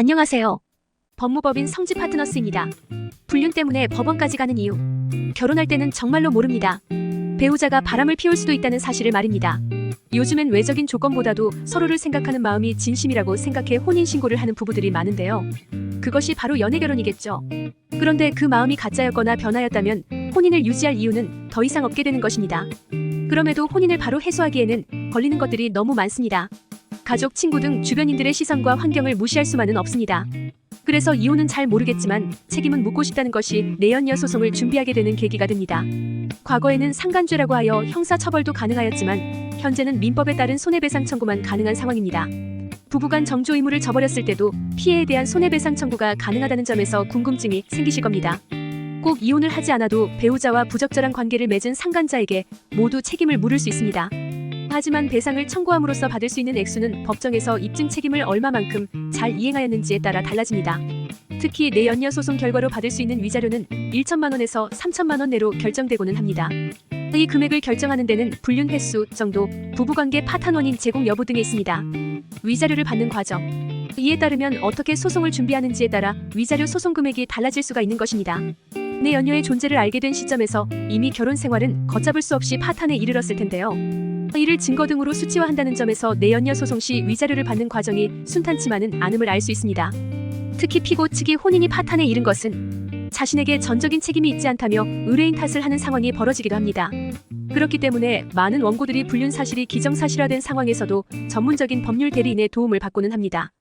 안녕하세요. 법무법인 성지 파트너스입니다. 불륜 때문에 법원까지 가는 이유. 결혼할 때는 정말로 모릅니다. 배우자가 바람을 피울 수도 있다는 사실을 말입니다. 요즘엔 외적인 조건보다도 서로를 생각하는 마음이 진심이라고 생각해 혼인신고를 하는 부부들이 많은데요. 그것이 바로 연애 결혼이겠죠. 그런데 그 마음이 가짜였거나 변화였다면 혼인을 유지할 이유는 더 이상 없게 되는 것입니다. 그럼에도 혼인을 바로 해소하기에는 걸리는 것들이 너무 많습니다. 가족, 친구 등 주변인들의 시선과 환경을 무시할 수만은 없습니다. 그래서 이유는 잘 모르겠지만 책임은 묻고 싶다는 것이 내연녀 소송을 준비하게 되는 계기가 됩니다. 과거에는 상간죄라고 하여 형사 처벌도 가능하였지만 현재는 민법에 따른 손해배상 청구만 가능한 상황입니다. 부부간 정조 의무를 저버렸을 때도 피해에 대한 손해배상 청구가 가능하다는 점에서 궁금증이 생기실 겁니다. 꼭 이혼을 하지 않아도 배우자와 부적절한 관계를 맺은 상간자에게 모두 책임을 물을 수 있습니다. 하지만 배상을 청구함으로써 받을 수 있는 액수는 법정에서 입증 책임을 얼마만큼 잘 이행하였는지에 따라 달라집니다. 특히 내연녀 소송 결과로 받을 수 있는 위자료는 1천만 원에서 3천만 원 내로 결정되고는 합니다. 이 금액을 결정하는 데는 불륜 횟수, 정도, 부부관계 파탄 원인 제공 여부 등에 있습니다. 위자료를 받는 과정. 이에 따르면 어떻게 소송을 준비하는지에 따라 위자료 소송 금액이 달라질 수가 있는 것입니다. 내 연녀의 존재를 알게 된 시점에서 이미 결혼 생활은 걷잡을 수 없이 파탄에 이르렀을 텐데요. 이를 증거 등으로 수치화한다는 점에서 내연녀 소송 시 위자료를 받는 과정이 순탄치만은 않음을 알 수 있습니다. 특히 피고 측이 혼인이 파탄에 이른 것은 자신에게 전적인 책임이 있지 않다며 의뢰인 탓을 하는 상황이 벌어지기도 합니다. 그렇기 때문에 많은 원고들이 불륜 사실이 기정사실화된 상황에서도 전문적인 법률 대리인의 도움을 받고는 합니다.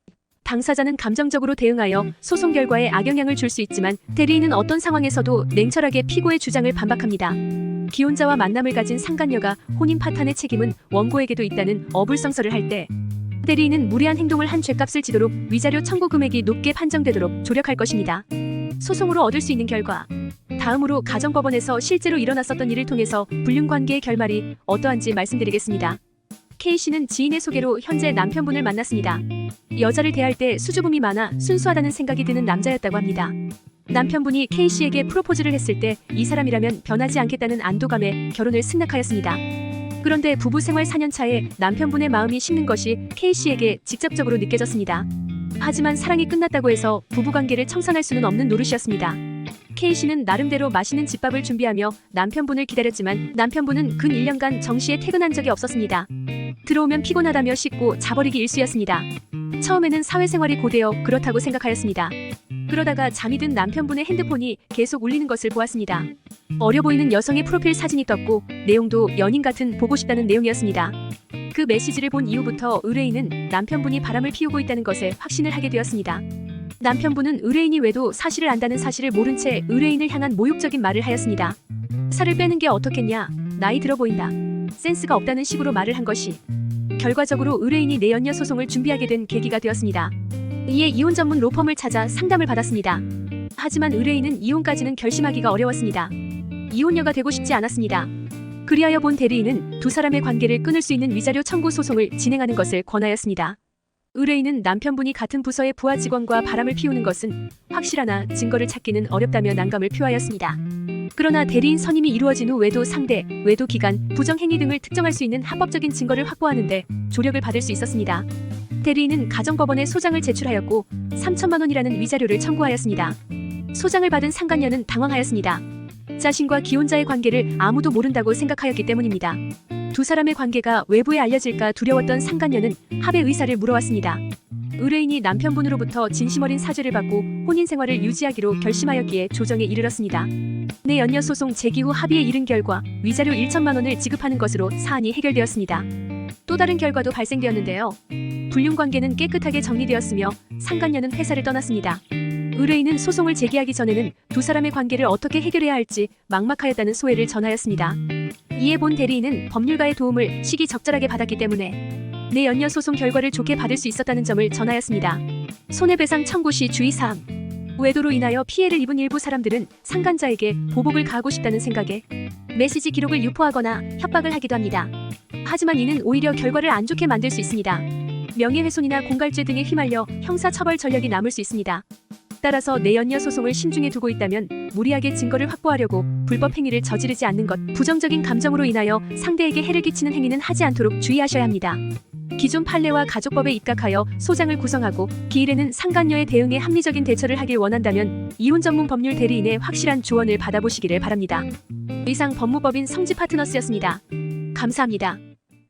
당사자는 감정적으로 대응하여 소송 결과에 악영향을 줄 수 있지만 대리인은 어떤 상황에서도 냉철하게 피고의 주장을 반박합니다. 기혼자와 만남을 가진 상간녀가 혼인 파탄의 책임은 원고에게도 있다는 어불성설을 할 때 대리인은 무리한 행동을 한 죄값을 지도록 위자료 청구 금액이 높게 판정되도록 조력할 것입니다. 소송으로 얻을 수 있는 결과 다음으로 가정법원에서 실제로 일어났었던 일을 통해서 불륜 관계의 결말이 어떠한지 말씀드리겠습니다. K씨는 지인의 소개로 현재 남편분을 만났습니다. 여자를 대할 때 수줍음이 많아 순수하다는 생각이 드는 남자였다고 합니다. 남편분이 K씨에게 프로포즈를 했을 때 이 사람이라면 변하지 않겠다는 안도감에 결혼을 승낙하였습니다. 그런데 부부 생활 4년 차에 남편분의 마음이 식는 것이 K씨에게 직접적으로 느껴졌습니다. 하지만 사랑이 끝났다고 해서 부부 관계를 청산할 수는 없는 노릇이었습니다. K씨는 나름대로 맛있는 집밥을 준비하며 남편분을 기다렸지만 남편분은 근 1년간 정시에 퇴근한 적이 없었습니다. 들어오면 피곤하다며 씻고 자버리기 일쑤였습니다. 처음에는 사회생활이 고되어 그렇다고 생각하였습니다. 그러다가 잠이 든 남편분의 핸드폰이 계속 울리는 것을 보았습니다. 어려 보이는 여성의 프로필 사진이 떴고 내용도 연인 같은 보고 싶다는 내용이었습니다. 그 메시지를 본 이후부터 의뢰인은 남편분이 바람을 피우고 있다는 것에 확신을 하게 되었습니다. 남편분은 의뢰인이 왜도 사실을 안다는 사실을 모른 채 의뢰인을 향한 모욕적인 말을 하였습니다. 살을 빼는 게 어떻겠냐? 나이 들어 보인다. 센스가 없다는 식으로 말을 한 것이 결과적으로 의뢰인이 내연녀 소송을 준비하게 된 계기가 되었습니다. 이에 이혼 전문 로펌을 찾아 상담을 받았습니다. 하지만 의뢰인은 이혼까지는 결심하기가 어려웠습니다. 이혼녀가 되고 싶지 않았습니다. 그리하여 본 대리인은 두 사람의 관계를 끊을 수 있는 위자료 청구 소송을 진행하는 것을 권하였습니다. 의뢰인은 남편분이 같은 부서의 부하 직원과 바람을 피우는 것은 확실하나 증거를 찾기는 어렵다며 난감을 표하였습니다. 그러나 대리인 선임이 이루어진 후 외도 상대, 외도 기간, 부정행위 등을 특정할 수 있는 합법적인 증거를 확보하는데 조력을 받을 수 있었습니다. 대리인은 가정법원에 소장을 제출하였고 3천만 원이라는 위자료를 청구하였습니다. 소장을 받은 상간녀는 당황하였습니다. 자신과 기혼자의 관계를 아무도 모른다고 생각하였기 때문입니다. 두 사람의 관계가 외부에 알려질까 두려웠던 상간녀는 합의 의사를 물어왔습니다. 의뢰인이 남편분으로부터 진심 어린 사죄를 받고 혼인 생활을 유지하기로 결심하였기에 조정에 이르렀습니다. 내 연녀 소송 제기 후 합의에 이른 결과 위자료 1천만 원을 지급하는 것으로 사안이 해결되었습니다. 또 다른 결과도 발생되었는데요. 불륜 관계는 깨끗하게 정리되었으며 상간녀는 회사를 떠났습니다. 의뢰인은 소송을 제기하기 전에는 두 사람의 관계를 어떻게 해결해야 할지 막막하였다는 소회를 전하였습니다. 이에 본 대리인은 법률가의 도움을 시기적절하게 받았기 때문에 내 연녀 소송 결과를 좋게 받을 수 있었다는 점을 전하였습니다. 손해배상 청구 시 주의사항 외도로 인하여 피해를 입은 일부 사람들은 상간자에게 보복을 가하고 싶다는 생각에 메시지 기록을 유포하거나 협박을 하기도 합니다. 하지만 이는 오히려 결과를 안 좋게 만들 수 있습니다. 명예훼손이나 공갈죄 등에 휘말려 형사처벌 전력이 남을 수 있습니다. 따라서 내연녀 소송을 심중에 두고 있다면 무리하게 증거를 확보하려고 불법 행위를 저지르지 않는 것, 부정적인 감정으로 인하여 상대에게 해를 끼치는 행위는 하지 않도록 주의하셔야 합니다. 기존 판례와 가족법에 입각하여 소장을 구성하고 기일에는 상간녀의 대응에 합리적인 대처를 하길 원한다면 이혼 전문 법률 대리인의 확실한 조언을 받아보시기를 바랍니다. 이상 법무법인 성지 파트너스였습니다. 감사합니다.